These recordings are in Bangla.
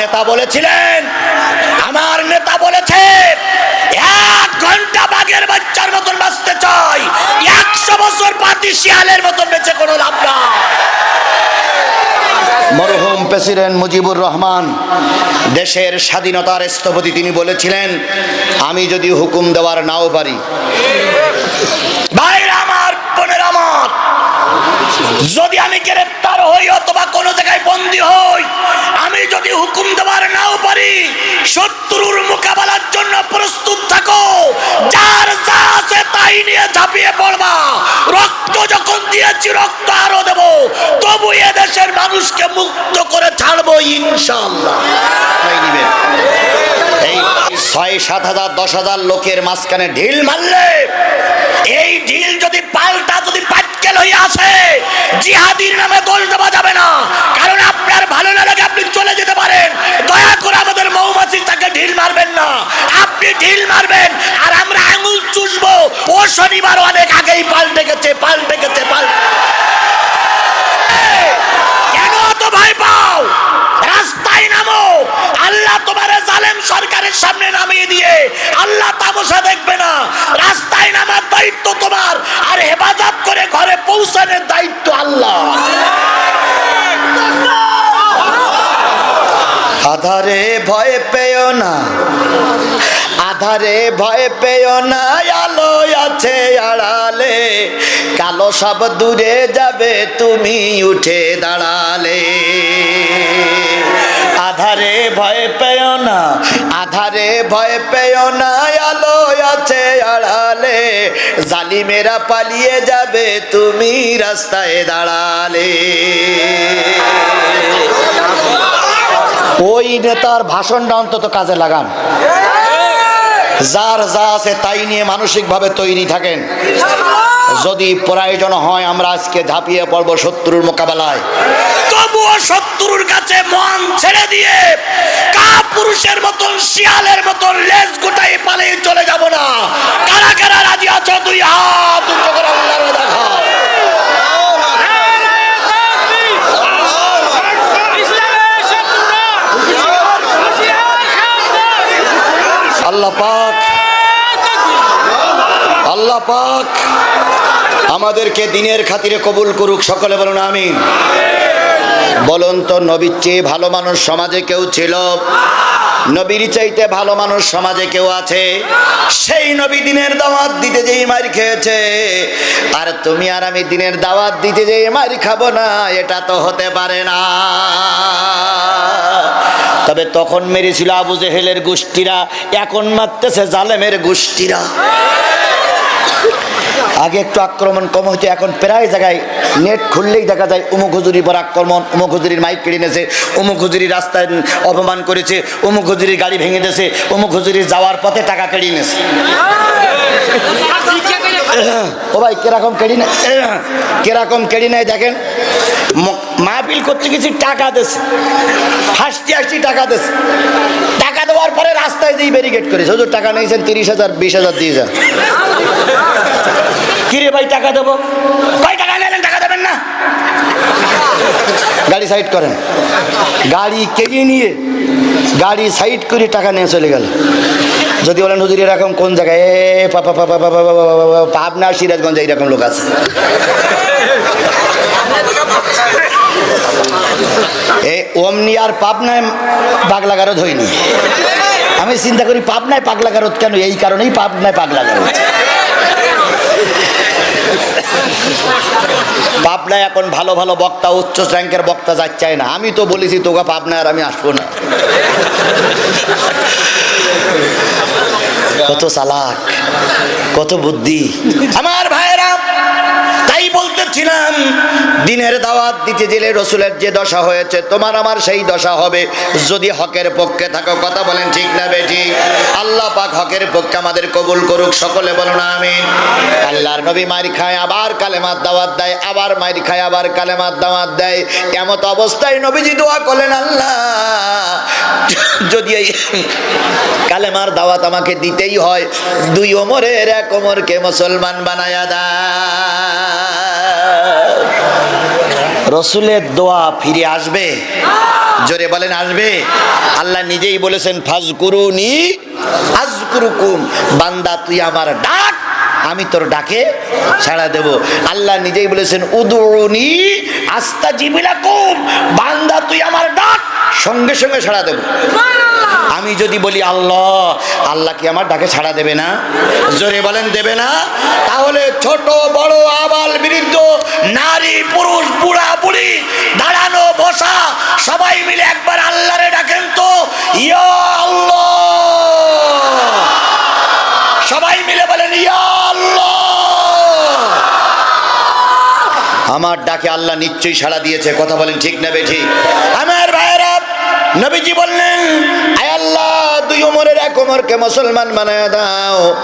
নেতা বলেছিলেন আমার নেতা বলেছে এক ঘণ্টা বাঘের বাচ্চার মতন বাঁচতে চাই একশো বছর পাতি শিয়ালের মতন বেঁচে কোনো লাভ নাই। মরহুম প্রেসিডেন্ট মুজিবুর রহমান দেশের স্বাধীনতার স্থপতি তিনি বলেছিলেন আমি যদি হুকুম দেওয়ার নাও পারি। ভাইরা আমার যদি আমি গ্রেপ্তার হই অথবা কোনো জায়গায় বন্দী হই আমি যদি হুকুম দেওয়ার নাও পারি শত্রুর মোকাবেলার জন্য প্রস্তুত থাকো। যার যা আছে তাই নিয়ে ঝাঁপিয়ে পড়বা। রক্ত যখন দিয়েছি রক্ত আরও দেব। তবু এ দেশের মানুষকে মুক্ত করে ছাড়বো ইনশাল্লাহ এই ছয় সাত হাজার দশ হাজার লোকের মাঝখানে ঢিল মারলে এই ঢিল যদি পাল্টা যদি পাটকেল হয়ে আছে জিহাদির নামে দোষ দেওয়া যাবে না। কারণ আপনার ভালো না লাগে আপনি চলে যেতে পারেন। দয়া করে আমাদের মৌমাছির তাকে ঢিল মারবেন না। আপনি ঢিল মারবেন, আর আমরা আঙুল চুষবো। ও শনিবার অনেক আগেই পৌঁছানোর দায়িত্ব আল্লাহ। আধারে ভয় পেও না। আধারে ভয় পেও না আলো আছে আড়ালে। কালো সব দূরে যাবে, তুমি উঠে দাঁড়ালে না। আধারে ভয় পেও না আলো আছে আড়ালে। জালিমেরা পালিয়ে যাবে তুমি রাস্তায় দাঁড়ালে। ওই নেতার ভাষণটা অন্তত কাজে লাগান। যার যা আছে তাই নিয়ে মানসিকভাবে তৈরি থাকেন। যদি প্রয়োজন হয় আমরা আজকে ঝাঁপিয়ে পড়ব শত্রুর মোকাবেলায়। তবুও শত্রুর কাছে মন ছেড়ে দিয়ে পুরুষের মতন, শিয়ালের মতন, লেজ গোটাই পালিয়ে চলে যাব না। কারা কারা রাজি আছো? তুই হাত আল্লাহ পাক আল্লাহ পাক আমাদেরকে দিনের খাতিরে কবুল করুক, সকলে বলুন আমিন। বলুন তো, নবীর চেয়ে ভালো মানুষ সমাজে কেউ ছিল? নবীর চাইতে ভালো মানুষ সমাজে কেউ আছে? সেই নবী দিনের দাওয়াত দিতে যেই মার খেয়েছে। আর তুমি আর আমি দিনের দাওয়াত দিতে যেই মার খাব না, এটা তো হতে পারে না। তবে তখন মেরেছিল আবু জেহেলের গোষ্ঠীরা, এখন মারতেছে জালেমের গোষ্ঠীরা। আগে একটু আক্রমণ কম হইতো, এখন প্রায় জায়গায় নেট খুললেই দেখা যায় উমুক হুজুরির পর আক্রমণ, উমুক হুজুরির মাইক কেড়ে নিয়েছে, উমুক হুজুরি রাস্তায় অপমান করেছে, উমুক হুজুরির গাড়ি ভেঙে দিয়েছে, উমুক হুজুরির যাওয়ার পথে টাকা কেড়ে নিয়েছে। ও ভাই, কীরকম কেড়ি নেয়? কীরকম কেড়ি নেয় দেখেন? মাহফিল করতে গেছি, টাকা দেছে হাসতে হাসতে টাকা দেছে টাকা দেওয়ার পরে রাস্তায় যেই ব্যারিকেড করেছে। হুজুর, টাকা নিয়েছেন তিরিশ হাজার, বিশ হাজার দিয়ে যান। কিরে ভাই টাকা দেবো ভাই টাকা নেবেন টাকা দেবেন না গাড়ি সাইড করেন গাড়ি কেড়ে নিয়ে গাড়ি সাইড করে টাকা নিয়ে চলে গেল যদি বলেন হুজুর এরকম কোন জায়গায় এ পাপা পাপা পাপা পাবনা সিরাজগঞ্জ এইরকম লোক আছে এ অমনি আর পাবনায় পাগলা গারদ হয়নি আমি চিন্তা করি পাবনায় পাগলা গারদ কেন এই কারণেই পাবনায় পাগলা গারদ পাবনায় এখন ভালো ভালো বক্তা, উচ্চ র্যাঙ্কের বক্তা যাচ্ছে না। আমি তো বলেছি, তোকে পাবনায় আর আমি আসব না। কত চালাক, কত বুদ্ধি। আমার ভাইয়েরা, তাই বলতেছিলাম, দিনের দাওয়াত দিতে গেলে রসুলের যে দশা হয়েছে, তোমার আমার সেই দশা হবে। যদি হকের পক্ষে থাকো, কথা বলেন ঠিক না পাক হকের পক্ষে আমাদের কবুল করুক, সকলে বলো না আমি আল্লাহর নবী মার খায়, আবার কালেমার দাওয়াত দেয়, আবার মার খায়, আবার কালেমার দাওয়াত দেয়। এমত অবস্থায় নবীজি দোয়া করলেন, আল্লাহ, যদি এই কালেমার দাওয়াত আমাকে দিতেই হয়, দুই ওমরের এক ওমরকে মুসলমান বানায়া দা রসুলের দোয়া ফিরে আসবে? জোরে বলেন, আসবে? আল্লাহ নিজেই বলেছেন, ফাজকুরুনি আজকুরুকুম বান্দা তুই আমার ডাক আমি তোর ডাকে সাড়া দেব। আল্লাহ নিজেই বলেছেন উদুনি আস্তা জিবিলাকুম বান্দা তুই আমার ডাক সঙ্গে সঙ্গে সাড়া দেব। আমি যদি বলি আল্লাহ আল্লাহ কি আমার ডাকে ছাড়া দেবে না? জোরে বলেন দেবে না? তাহলে ছোট বড় আবাল বৃদ্ধ নারী পুরুষ বুড়া বুড়ি দাঁড়ানো বসা সবাই মিলে একবার আল্লাহরে ডাকেন তো। ইয়া আল্লাহ সবাই মিলে বলেন আমার ডাকে আল্লাহ নিশ্চয়ই সাড়া দিয়েছে কথা বলেন ঠিক না বে ঠিক? আমার ভাইয়েরা নবীজি বললেন আয় আল্লাহ দুই ওমরের এক ওমরকে মুসলমান বানায় দাও।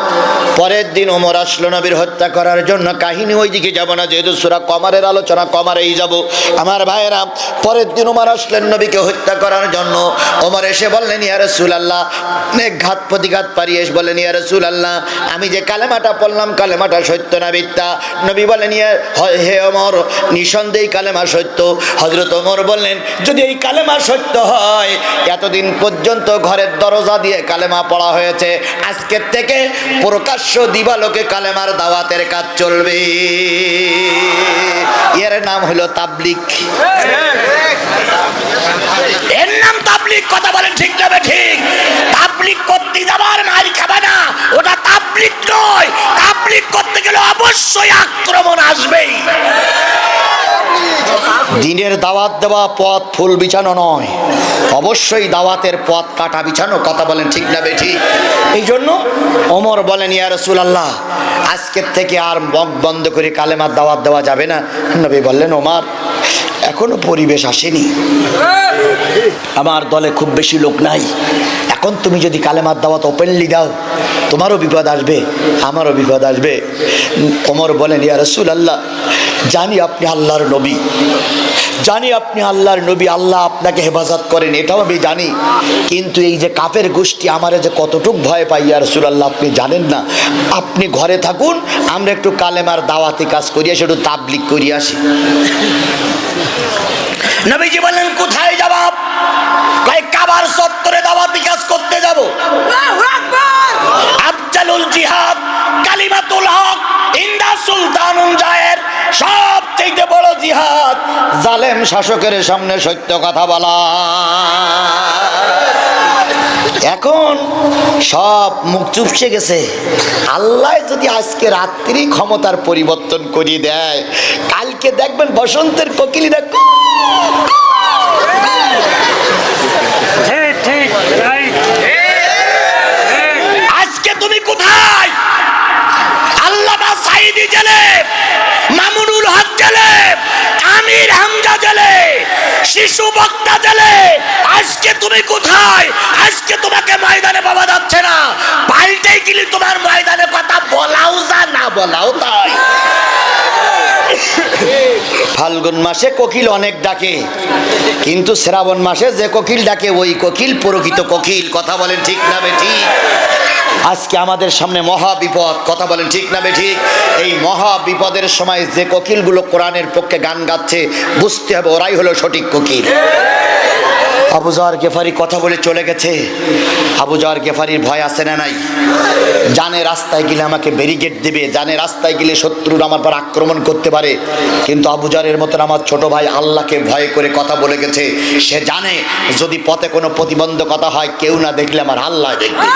পরের দিন ওমর আসলো নবীর হত্যা করার জন্য। কাহিনী ওই দিকে যাব না, যেহেতু সুরা কমারের আলোচনা কমারেই যাব। আমার ভাইয়েরা, পরের দিন ওমর আসলেন নবীকে হত্যা করার জন্য। ওমর এসে বললেন, ইয়া রসুল আল্লাহ ঘাত প্রতিঘাত পারিয়ে এসে বললেন, ইয়া রসুল আল্লাহ আমি যে কালেমাটা পড়লাম, কালেমাটা সত্য না মিথ্যা? নবী বলেন ইয়া হ- ওমর নিঃসন্দেহে কালেমা সত্য। হজরত ওমর বললেন, যদি এই কালেমা সত্য হয়, এতদিন পর্যন্ত ঘরের দরজা দিয়ে কালেমা পড়া হয়েছে। আজকের থেকে প্রকাশ্য দিবালোকে কালেমার দাওয়াতের কাজ চলবে। এর নাম হলো তাবলিক। এর নাম তাবলিক, কথা বলেন ঠিক যাবে ঠিক? তাবলিক করতে যাবার মারি খাবে না, ওটা তাবলিক নয়। তাবলিক করতে গেলে অবশ্যই আক্রমণ আসবেই। দিনের দাওয়াত দেওয়া পথ ফুল বিছানো নয়। অবশ্যই দাওয়াতের পথ কাটা বিছানো, কথা বলেন ঠিক না বেঠি? এই জন্য অমর বলেন, ইয়া রসুল আল্লাহ আজকের থেকে আর মগ বন্ধ করে কালেমার দাওয়াত দেওয়া যাবে না। নবী বললেন, ওমার, এখনও পরিবেশ আসেনি। আমার দলে খুব বেশি লোক নাই। এখন তুমি যদি কালেমার দাওয়াত ওপেনলি দাও, তোমারও বিপদ আসবে, আমারও বিপদ আসবে। ওমর বলেন, ইয়া রসুল আল্লাহ জানি আপনি আল্লাহর নবী। জানি আপনি আল্লাহর নবী, আল্লাহ আপনাকে হেফাজত করেন, এটাও আমি জানি। কিন্তু এই যে কাপের গোষ্ঠী আমার যে কতটুক ভয় পাই ইয়া রসুল আল্লাহ আপনি জানেন না। আপনি ঘরে থাকুন, আমরা একটু কালেমার দাওয়াতি কাজ করি আসি একটু তাবলিক করি আসি। নবীজি বললেন কোথায় যাব? কয় কাবার সত্তরে দাওয়াতি কাজ করতে যাব। আফজালুল জিহাদ কালিমাতুল হক ইন্দা সুলতানুল জায়ের সব থেকে বড় জিহাদ। জালেম শাসকের সামনে সত্য কথা বলা। এখন সব মুখ চুপসে গেছে। আল্লাহ যদি আজকে রাত্রি ক্ষমতার পরিবর্তন করিয়ে দেয় কালকে দেখবেন বসন্তের কোকিলিরা কু ঠিক ঠিক রাইট আজকে তুমি কোথায় আল্লামা সাইদি জেলে মামুনুল হক জেলে আমির হামজা জেলে শিশু বক্তা জেলে। আজকে তুমি কোথায়? আজকে তোমাকে ময়দানে পাওয়া যাচ্ছে না। পাল্টাই গেলে তোমার ময়দানে কথা। বলাও যা, না বলাও তাই। ফাল্গুন মাসে কোকিল অনেক ডাকে। কিন্তু শ্রাবণ মাসে যে কোকিল ডাকে, ওই কোকিল প্রকৃত কোকিল। কথা বলেন ঠিক না ঠিক? আজকে আমাদের সামনে মহা বিপদ। কথা বলেন ঠিক না ঠিক এই মহা বিপদের সময় যে কোকিলগুলো কোরআনের পক্ষে গান গাচ্ছে, বুঝতে হবে ওরাই হলো সঠিক কোকিল। আবু জাহার গেফারি কথা বলে চলে গেছে। আবু জাহার গেফারির ভয় আছে না নাই? জানে রাস্তায় গেলে আমাকে ব্যারিকেড দেবে, জানে রাস্তায় গেলে শত্রুর আমার পর আক্রমণ করতে পারে। কিন্তু আবু জাহারের মতন আমার ছোট ভাই আল্লাহকে ভয় করে কথা বলে গেছে। সে জানে, যদি পথে কোনো প্রতিবন্ধকতা হয়, কেউ না দেখলে আমার আল্লাহ দেখবে।